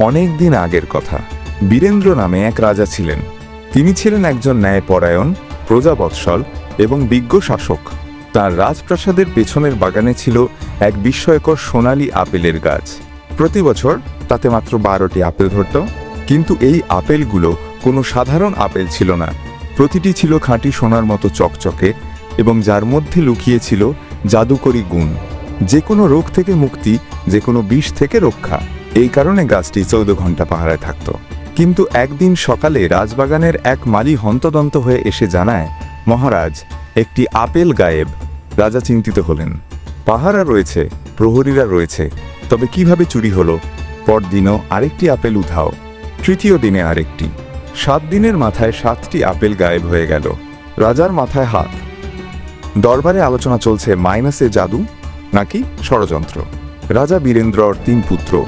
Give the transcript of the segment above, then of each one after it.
অনেক দিন আগের কথা। বীরেন্দ্র নামে এক রাজা ছিলেন। তিনি ছিলেন একজন ন্যায়পরায়ণ, প্রজাবৎসল এবং বিজ্ঞ শাসক। তার রাজপ্রাসাদের পেছনের বাগানে ছিল এক বিস্ময়কর সোনালী আপেলের গাছ। প্রতি বছর তাতে মাত্র বারোটি আপেল ধরত, কিন্তু এই আপেলগুলো কোনো সাধারণ আপেল ছিল না। প্রতিটি ছিল খাঁটি সোনার মতো চকচকে এবং যার মধ্যে লুকিয়ে ছিল জাদুকরী গুণ। যে কোনো রোগ থেকে মুক্তি, যে কোনো বিষ থেকে রক্ষা। এই কারণে গাছটি চৌদ্দ ঘণ্টা পাহারায় থাকত। কিন্তু একদিন সকালে রাজবাগানের এক মালি হন্তদন্ত হয়ে এসে জানায়, মহারাজ, একটি আপেল গায়েব। রাজা চিন্তিত হলেন। পাহারা রয়েছে, প্রহরীরা রয়েছে। তবে কীভাবে চুরি হলো? পরদিনও আরেকটি আপেল উধাও। তৃতীয় দিনে আরেকটি। সাত দিনের মাথায় সাতটি আপেল গায়েব হয়ে গেল। রাজার মাথায় হাত। দরবারে আলোচনা চলছে মাইনাসে জাদু নাকি ষড়যন্ত্র? রাজা বীরেন্দ্রর তিন পুত্র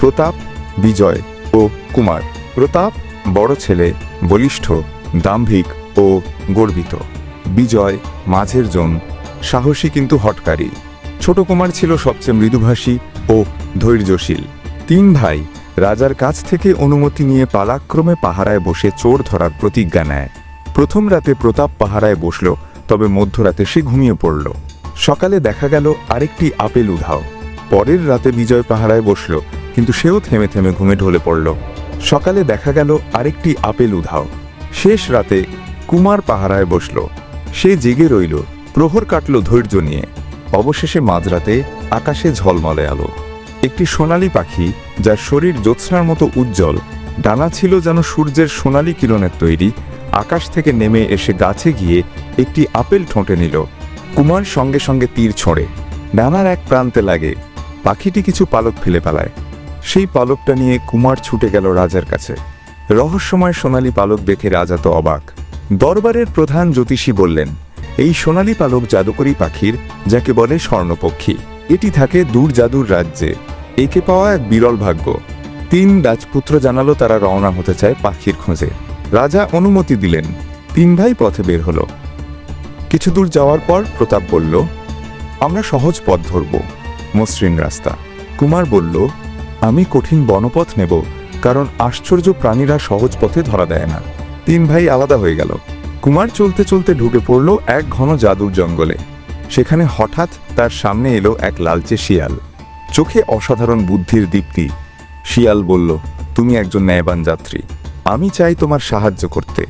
প্রতাপ, বিজয় ও কুমার। প্রতাপ বড় ছেলে, বলিষ্ঠ, দাম্ভিক ও গর্বিত। বিজয় মাঝের জন, সাহসী কিন্তু হটকারী। ছোট কুমার ছিল সবচেয়ে মৃদুভাষী ও ধৈর্যশীল। তিন ভাই রাজার কাছ থেকে অনুমতি নিয়ে পালাক্রমে পাহারায় বসে চোর ধরার প্রতিজ্ঞা নেয়। প্রথম রাতে প্রতাপ পাহারায় বসল, তবে মধ্যরাতে সে ঘুমিয়ে পড়ল। সকালে দেখা গেল আরেকটি আপেল উধাও। পরের রাতে বিজয় পাহারায় বসল কিন্তু সেও থেমে থেমে ঘুমে ঢলে পড়ল। সকালে দেখা গেল আরেকটি আপেল উধাও। শেষ রাতে কুমার পাহারায় বসল। সে জেগে রইল, প্রহর কাটল ধৈর্য নিয়ে। অবশেষে মাঝরাতে আকাশে ঝলমলে আলো। একটি সোনালী পাখি, যার শরীর জ্যোৎস্নার মতো উজ্জ্বল, ডানা ছিল যেন সূর্যের সোনালি কিরণের তৈরি, আকাশ থেকে নেমে এসে গাছে গিয়ে একটি আপেল ঠোঁটে নিল। কুমার সঙ্গে সঙ্গে তীর ছোঁড়ে। ডানার এক প্রান্তে লাগে। পাখিটি কিছু পালক ফেলে পালায়। সেই পালকটা নিয়ে কুমার ছুটে গেল রাজার কাছে। রহস্যময় সোনালী পালক দেখে রাজা তো অবাক। দরবারের প্রধান জ্যোতিষী বললেন, এই সোনালী পালক জাদুকরী পাখির, যাকে বলে স্বর্ণপক্ষী, এটি থাকে দূর জাদুর রাজ্যে। একে পাওয়া এক বিরল ভাগ্য। তিন রাজপুত্র জানালো তারা রওনা হতে চায় পাখির খোঁজে। রাজা অনুমতি দিলেন। তিন ভাই পথে বের হলো। কিছু দূর যাওয়ার পর প্রতাপ বলল, আমরা সহজ পথ ধরব, মসৃণ রাস্তা। কুমার বলল আমি কঠিন বনপথ নেব, কারণ আশ্চর্য প্রাণীরা সহজ পথে ধরা দেয় না। তিন ভাই আলাদা হয়ে গেল। কুমার চলতে চলতে ঢুকে পড়ল এক ঘন জাদুর জঙ্গলে। সেখানে হঠাৎ তার সামনে এলো এক লালচে শিয়াল। চোখে অসাধারণ বুদ্ধির দীপ্তি। শিয়াল বলল, তুমি একজন ন্যায়বান যাত্রী। আমি চাই তোমার সাহায্য করতে।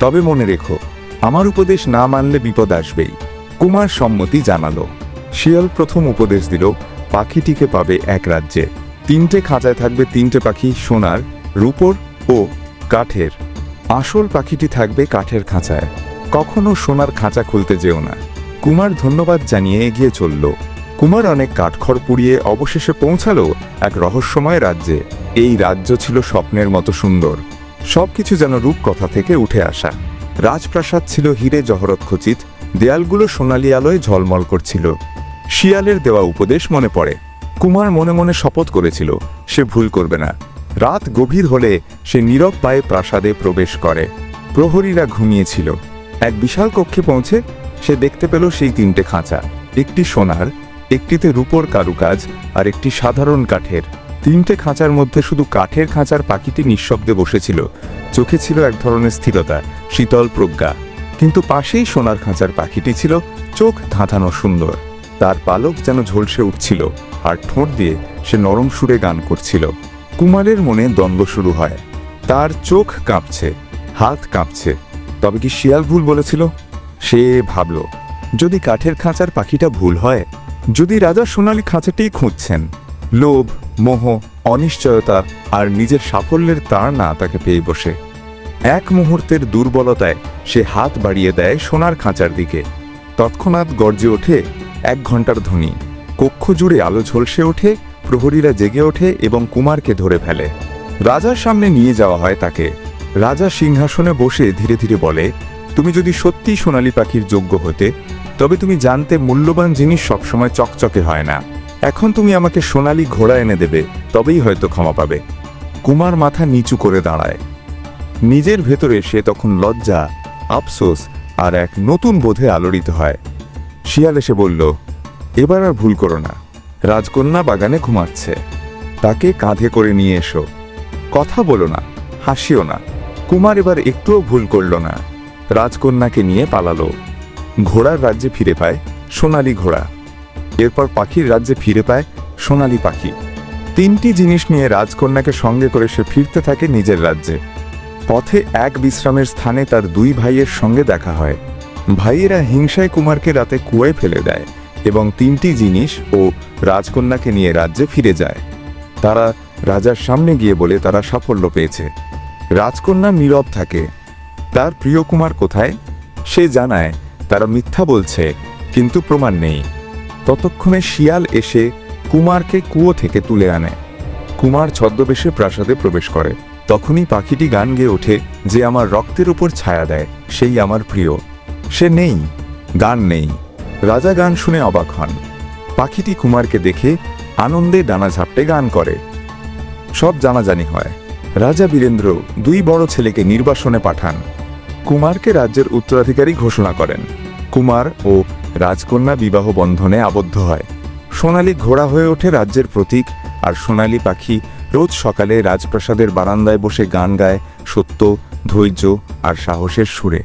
তবে মনে রেখো, আমার উপদেশ না মানলে বিপদ আসবেই। কুমার সম্মতি জানালো। শিয়াল প্রথম উপদেশ দিল, পাখিটিকে পাবে এক রাজ্যে। তিনটে খাঁচায় থাকবে তিনটে পাখি, সোনার, রূপর ও কাঠের। আসল পাখিটি থাকবে কাঠের খাঁচায়। কখনো সোনার খাঁচা খুলতে যেও না। কুমার ধন্যবাদ জানিয়ে এগিয়ে চলল। কুমার অনেক কাঠখড় পুড়িয়ে অবশেষে পৌঁছালো এক রহস্যময় রাজ্যে। এই রাজ্য ছিল স্বপ্নের মতো সুন্দর। সবকিছু যেন রূপকথা থেকে উঠে আসা। রাজপ্রাসাদ ছিল হিরে জহরত খচিত। দেয়ালগুলো সোনালি আলোয় ঝলমল করছিল। শিয়ালের দেওয়া উপদেশ মনে পড়ে। কুমার মনে মনে শপথ করেছিল, সে ভুল করবে না। রাত গভীর হলে সে নীরব পায়ে প্রাসাদে প্রবেশ করে। প্রহরীরা ঘুমিয়েছিল। এক বিশাল কক্ষে পৌঁছে সে দেখতে পেল সেই তিনটে খাঁচা। একটি সোনার, একটিতে রূপর কারুকাজ আর একটি সাধারণ কাঠের। তিনটে খাঁচার মধ্যে শুধু কাঠের খাঁচার পাখিটি নিঃশব্দে বসেছিল। চোখে ছিল এক ধরনের স্থিরতা, শীতল প্রজ্ঞা। কিন্তু পাশেই সোনার খাঁচার পাখিটি ছিল, চোখ ধাঁধানো সুন্দর। তার পালক যেন ঝলসে উঠছিল। আর ঠোঁট দিয়ে সে নরম সুরে গান করছিল। কুমারের মনে দ্বন্দ্ব শুরু হয়। তার চোখ কাঁপছে, হাত কাঁপছে। তবে কি শিয়াল ভুল বলেছিল? সে ভাবল, যদি কাঠের খাঁচার পাখিটা ভুল হয়, যদি রাজা সোনালী খাঁচাটিই খুঁজছেন, লোভ, মোহ, অনিশ্চয়তা আর নিজের সাফল্যের তার না তাকে পেয়ে বসে। এক মুহূর্তের দুর্বলতায় সে হাত বাড়িয়ে দেয় সোনার খাঁচার দিকে। তৎক্ষণাৎ গর্জে ওঠে এক ঘণ্টার ধ্বনি। কক্ষ জুড়ে আলো ঝলসে ওঠে, প্রহরীরা জেগে ওঠে এবং কুমারকে ধরে ফেলে। রাজার সামনে নিয়ে যাওয়া হয় তাকে। রাজা সিংহাসনে বসে ধীরে ধীরে বলে, তুমি যদি সত্যি সোনালী পাখির যোগ্য হতে, তবে তুমি জানতে মূল্যবান জিনিস সবসময় চকচকে হয় না। এখন তুমি আমাকে সোনালী ঘোড়া এনে দেবে, তবেই হয়তো ক্ষমা পাবে। কুমার মাথা নিচু করে দাঁড়ায়। নিজের ভেতরে সে তখন লজ্জা, আফসোস আর এক নতুন বোধে আলোড়িত হয়। শিয়াল এসে বলল এবার আর ভুল করো না। রাজকন্যা বাগানে ঘুমাচ্ছে। তাকে কাঁধে করে নিয়ে এসো। কথা বলো না, হাসিও না। কুমার এবার একটুও ভুল করল না। রাজকন্যাকে নিয়ে পালালো। ঘোড়ার রাজ্যে ফিরে পায় সোনালী ঘোড়া। এরপর পাখির রাজ্যে ফিরে পায় সোনালী পাখি। তিনটি জিনিস নিয়ে রাজকন্যাকে সঙ্গে করে সে ফিরতে থাকে নিজের রাজ্যে। পথে এক বিশ্রামের স্থানে তার দুই ভাইয়ের সঙ্গে দেখা হয়। ভাইয়েরা হিংসায় কুমারকে রাতে কুয়োয় ফেলে দেয়। এবং তিনটি জিনিস ও রাজকন্যাকে নিয়ে রাজ্যে ফিরে যায়। তারা রাজার সামনে গিয়ে বলে, তারা সাফল্য পেয়েছে। রাজকন্যা নীরব থাকে। তার প্রিয় কুমার কোথায়? সে জানায়, তারা মিথ্যা বলছে, কিন্তু প্রমাণ নেই। ততক্ষণে শিয়াল এসে কুমারকে কুয়ো থেকে তুলে আনে। কুমার ছদ্মবেশে প্রাসাদে প্রবেশ করে। তখনই পাখিটি গান গেয়ে ওঠে, যে আমার রক্তের উপর ছায়া দেয়, সেই আমার প্রিয়। সে নেই, গান নেই। রাজা গান শুনে অবাক হন। পাখিটি কুমারকে দেখে আনন্দে ডানা ঝাপটে গান করে। সব জানাজানি হয়। রাজা বীরেন্দ্র দুই বড় ছেলেকে নির্বাসনে পাঠান। কুমারকে রাজ্যের উত্তরাধিকারী ঘোষণা করেন। কুমার ও রাজকন্যা বিবাহ বন্ধনে আবদ্ধ হয়। সোনালি ঘোড়া হয়ে ওঠে রাজ্যের প্রতীক, আর সোনালী পাখি রোজ সকালে রাজপ্রাসাদের বারান্দায় বসে গান গায় সত্য, ধৈর্য আর সাহসের সুরে।